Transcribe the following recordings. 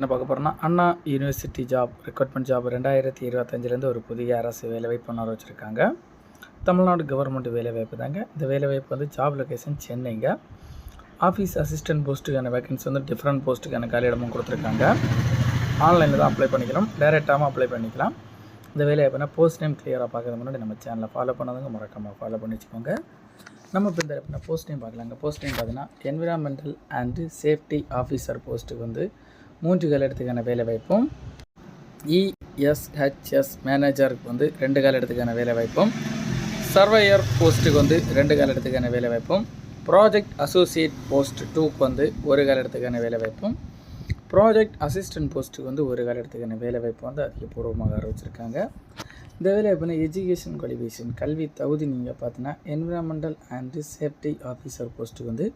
என்ன பார்க்க போகிறோம்னா Anna University job recruitment job ரெண்டாயிரத்தி இருபத்தஞ்சிலேருந்து ஒரு புதிய அரசு வேலைவாய்ப்பு ஒன்று வச்சுருக்காங்க தமிழ்நாடு கவர்மெண்ட் வேலைவாய்ப்பு தாங்க. இந்த வேலைவாய்ப்பு வந்து ஜாப் லொக்கேஷன் சென்னைங்க. ஆஃபீஸ் அசிஸ்டன்ட் போஸ்ட்டுக்கான வேகன்சி வந்து டிஃப்ரெண்ட் போஸ்ட்டுக்கான காலியிடமும் கொடுத்துருக்காங்க. ஆன்லைனில் தான் அப்ளை பண்ணிக்கலாம் டேரெக்டாகவும் அப்ளை பண்ணிக்கலாம். இந்த வேலைவாய்ப்புனா போஸ்ட் நேம் கிளியராக பார்க்கறது முன்னாடி நம்ம சேனலை ஃபாலோ பண்ணதுங்க மறக்காமல் ஃபாலோ பண்ணி வச்சுக்கோங்க. நம்ம இப்போ இந்த எப்படின்னா போஸ்ட் நேம் பார்க்கலாங்க. போஸ்ட் நேம் பார்த்தீங்கன்னா என்விரான்மெண்டல் அண்டு சேஃப்டி ஆஃபீஸர் போஸ்ட்டுக்கு வந்து மூன்று காலத்துக்கான வேலை வாய்ப்பும் இஎஸ்ஹெச்எஸ் மேனேஜருக்கு வந்து ரெண்டு காலத்துக்கான வேலை வாய்ப்பும் சர்வையர் போஸ்ட்டுக்கு வந்து ரெண்டு காலத்துக்கான வேலை வாய்ப்பும் ப்ராஜெக்ட் அசோசியேட் போஸ்ட் டூக்கு வந்து ஒரு காலத்துக்கான வேலை வாய்ப்பும் ப்ராஜெக்ட் அசிஸ்டன்ட் போஸ்ட்டுக்கு வந்து ஒரு காலத்துக்கான வேலை வாய்ப்பு வந்து அதிகபூர்வமாக அறிவிச்சிருக்காங்க. இந்த வேலை எப்படின்னா எஜுகேஷன் குவாலிஃபிகேஷன் கல்வி தகுதி நீங்கள் பார்த்தீங்கன்னா என்விரான்மெண்டல் அண்ட் சேஃப்டி ஆஃபீஸர் போஸ்ட்டுக்கு வந்து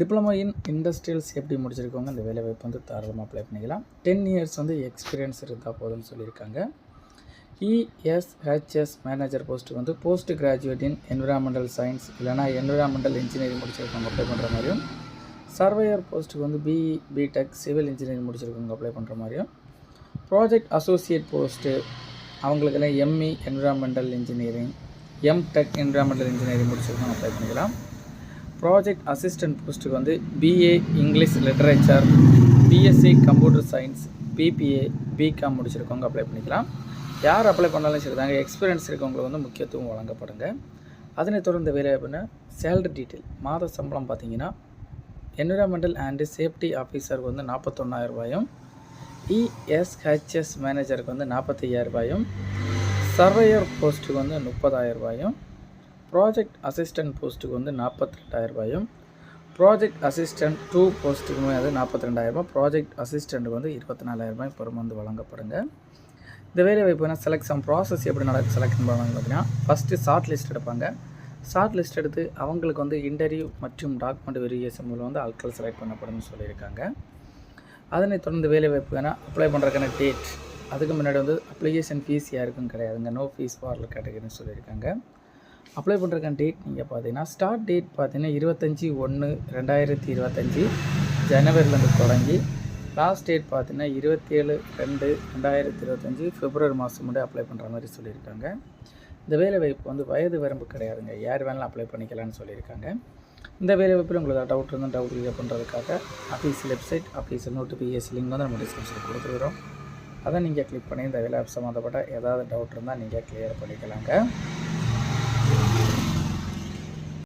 டிப்ளமோ இன் இண்டஸ்ட்ரியல்ஸ் எப்படி முடிச்சிருக்கவங்க அந்த வேலை வாய்ப்பு வந்து தாராளமாக அப்ளை பண்ணிக்கலாம். டென் இயர்ஸ் வந்து எக்ஸ்பீரியன்ஸ் இருந்தால் போதும்னு சொல்லியிருக்காங்க. இஎஸ்ஹெச்எஸ் மேனேஜர் போஸ்ட்டுக்கு வந்து post graduate in environmental science இல்லைனா என்விரான்மெண்டல் இன்ஜினியரிங் முடிச்சிருக்கவங்க அப்ளை பண்ணுற மாதிரியும் சர்வேயர் போஸ்ட்டுக்கு வந்து பிஇ பிடெக் சிவில் இன்ஜினியரிங் முடிச்சிருக்கவங்க அப்ளை பண்ணுற மாதிரியும் ப்ராஜெக்ட் அசோசியேட் போஸ்ட்டு அவங்களுக்கெல்லாம் ME environmental engineering MTech environmental engineering முடிச்சிருக்கவங்க apply பண்ணிக்கலாம். ப்ராஜெக்ட் அசிஸ்டன்ட் போஸ்ட்டுக்கு வந்து BA English literature BSc computer science BBA BCom முடிச்சிருக்கவங்க apply பண்ணிக்கலாம். யார் அப்ளை பண்ணாலும் சரி தாங்க எக்ஸ்பீரியன்ஸ் இருக்கவங்களுக்கு வந்து முக்கியத்துவம் வழங்கப்படுங்க. அதனைத் தொடர்ந்து வேலை அப்படின்னா சேலரி டீட்டெயில் மாத சம்பளம் பார்த்தீங்கன்னா என்விரான்மெண்டல் அண்டு சேஃப்டி ஆஃபீஸருக்கு வந்து நாற்பத்தொன்னாயிரம் ரூபாயும் இஎஸ்ஹெச்எஸ் மேனேஜருக்கு வந்து நாற்பத்தையாயிரம் ரூபாயும் சர்வேயர் போஸ்ட்டுக்கு வந்து முப்பதாயிரம் ரூபாயும் ப்ராஜெக்ட் அசிஸ்டன்ட் போஸ்ட்டுக்கு வந்து நாற்பத்தி ரெண்டாயிரரூபாயும் ப்ராஜெக்ட் அசிஸ்டன்ட் டூ போஸ்ட்டுக்குமே அது நாற்பத்தி ரெண்டாயிரரூபா ப்ராஜெக்ட் அசிஸ்டண்ட்டுக்கு வந்து இருபத்தி நாலாயிரம் ரூபாய் பெரும் வந்து வழங்கப்படுங்க. இந்த வேலை வாய்ப்புனா செலெக்ஷன் ப்ராசஸ் எப்படி நடக்கும் செலெக்ஷன் பண்ணுவாங்க பார்த்தீங்கன்னா ஃபஸ்ட்டு ஷார்ட் லிஸ்ட் எடுப்பாங்க. ஷார்ட் லிஸ்ட் எடுத்து அவங்களுக்கு வந்து இன்டர்வியூ மற்றும் டாக்குமெண்ட் வெரிஃபிகேஷன் மூலம் வந்து ஆட்கள் செலக்ட் பண்ணப்படும்னு சொல்லியிருக்காங்க. அதனை தொடர்ந்து வேலை வாய்ப்பு வேணால் அப்ளை பண்ணுறதுக்கான டேட் அதுக்கு முன்னாடி வந்து அப்ளிகேஷன் ஃபீஸ் யாருக்கும் கிடையாதுங்க. நோ ஃபீஸ் ஃபார் கேட்டகரின்னு சொல்லியிருக்காங்க. அப்ளை பண்ணுறக்கான டேட் நீங்கள் பார்த்தீங்கன்னா ஸ்டார்ட் டேட் பார்த்தீங்கன்னா இருபத்தஞ்சி ஒன்று ரெண்டாயிரத்தி இருபத்தஞ்சி. ஜனவரிலேருந்து தொடங்கி லாஸ்ட் டேட் பார்த்தீங்கன்னா இருபத்தேழு ரெண்டு ரெண்டாயிரத்தி இருபத்தஞ்சி. பிப்ரவரி மாதம் மட்டும் அப்ளை பண்ணுற மாதிரி சொல்லியிருக்காங்க. இந்த வேலைவாய்ப்பு வந்து வயது வரம்பு கிடையாதுங்க. யார் வேணாலும் அப்ளை பண்ணிக்கலாம்னு சொல்லியிருக்காங்க. இந்த வேலைவாய்ப்பில் உங்களுக்கு டவுட் இருந்தால் டவுட் கிளியர் பண்ணுறதுக்காக official website official notification link வந்து நம்ம டிஸ்கிரிப்ஷனில் கொடுத்துருக்குறோம். அதை நீங்கள் கிளிக் பண்ணி இந்த வேலை சம்மந்தப்பட்ட ஏதாவது டவுட் இருந்தால் நீங்கள் கிளியர் பண்ணிக்கலாங்க.